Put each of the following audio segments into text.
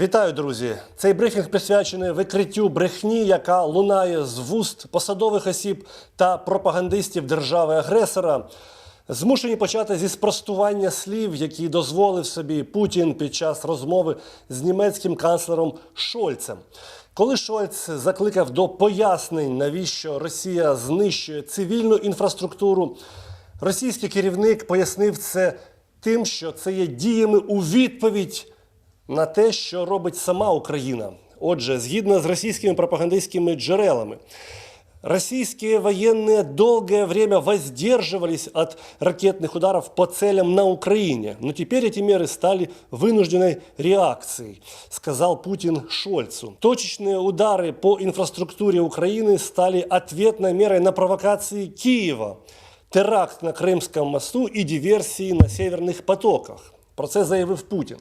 Вітаю, друзі! Цей брифінг присвячений викриттю брехні, яка лунає з вуст посадових осіб та пропагандистів держави-агресора. Змушені почати зі спростування слів, які дозволив собі Путін під час розмови з німецьким канцлером Шольцем. Коли Шольц закликав до пояснень, навіщо Росія знищує цивільну інфраструктуру, російський керівник пояснив це тим, що це є діями у відповідь на те, що робить сама Україна. Отже, згідно з російськими пропагандистськими джерелами, российские военные долгое время воздерживались от ракетных ударов по целям на Украине. Но теперь эти меры стали вынужденной реакцией, сказал Путин Шольцу. Точечные удары по инфраструктуре Украины стали ответной мерой на провокации Киева, теракт на Кримському мосту і диверсії на северних потоках. Про це заявив Путін.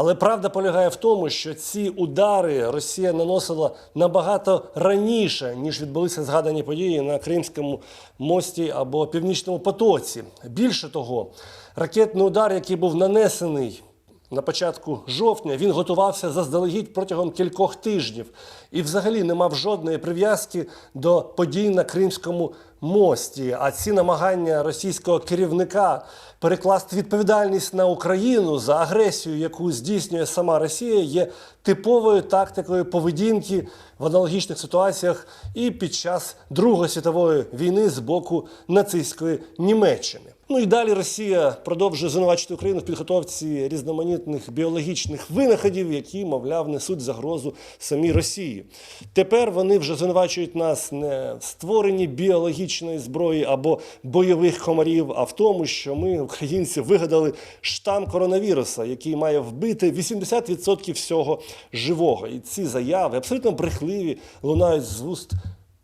Але правда полягає в тому, що ці удари Росія наносила набагато раніше, ніж відбулися згадані події на Кримському мості або Північному потоці. Більше того, ракетний удар, який був нанесений на початку жовтня, він готувався заздалегідь протягом кількох тижнів і взагалі не мав жодної прив'язки до подій на Кримському мості. А ці намагання російського керівника перекласти відповідальність на Україну за агресію, яку здійснює сама Росія, є типовою тактикою поведінки в аналогічних ситуаціях і під час Другої світової війни з боку нацистської Німеччини. Ну і далі Росія продовжує звинувачити Україну в підготовці різноманітних біологічних винаходів, які, мовляв, несуть загрозу самій Росії. Тепер вони вже звинувачують нас не в створенні біологічної зброї або бойових комарів, а в тому, що ми, українці, вигадали штам коронавіруса, який має вбити 80% всього живого. І ці заяви абсолютно брехливі лунають з вуст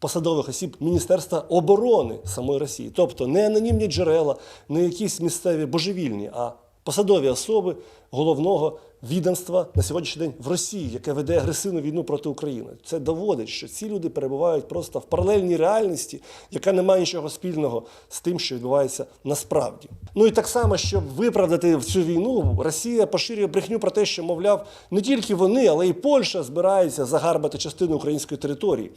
посадових осіб Міністерства оборони самої Росії. Тобто не анонімні джерела, не якісь місцеві божевільні, а посадові особи головного відомства на сьогоднішній день в Росії, яке веде агресивну війну проти України. Це доводить, що ці люди перебувають просто в паралельній реальності, яка не має нічого спільного з тим, що відбувається насправді. Ну і так само, щоб виправдати цю війну, Росія поширює брехню про те, що, мовляв, не тільки вони, але й Польща збираються загарбати частину української території.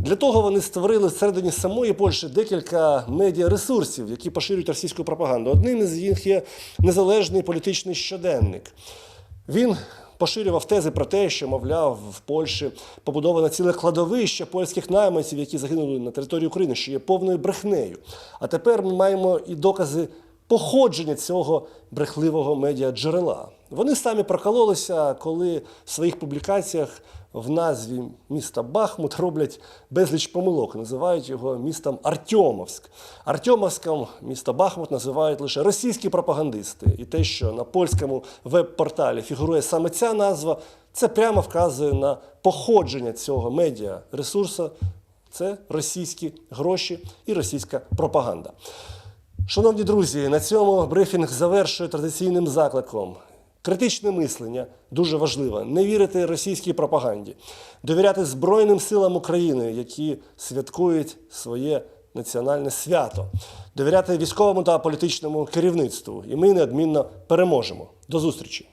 Для того вони створили всередині самої Польщі декілька медіаресурсів, які поширюють російську пропаганду. Одним із них є незалежний політичний щоденник. Він поширював тези про те, що, мовляв, в Польщі побудовано ціле кладовище польських найманців, які загинули на території України, що є повною брехнею. А тепер ми маємо і докази походження цього брехливого медіаджерела. Вони самі прокололися, коли в своїх публікаціях в назві міста Бахмут роблять безліч помилок, називають його містом Артемовськ. Артемовськом місто Бахмут називають лише російські пропагандисти. І те, що на польському веб-порталі фігурує саме ця назва, це прямо вказує на походження цього медіа ресурсу. Це російські гроші і російська пропаганда. Шановні друзі, на цьому брифінг завершує традиційним закликом. Критичне мислення дуже важливе. Не вірити російській пропаганді, довіряти Збройним силам України, які святкують своє національне свято, довіряти військовому та політичному керівництву. І ми неодмінно переможемо. До зустрічі!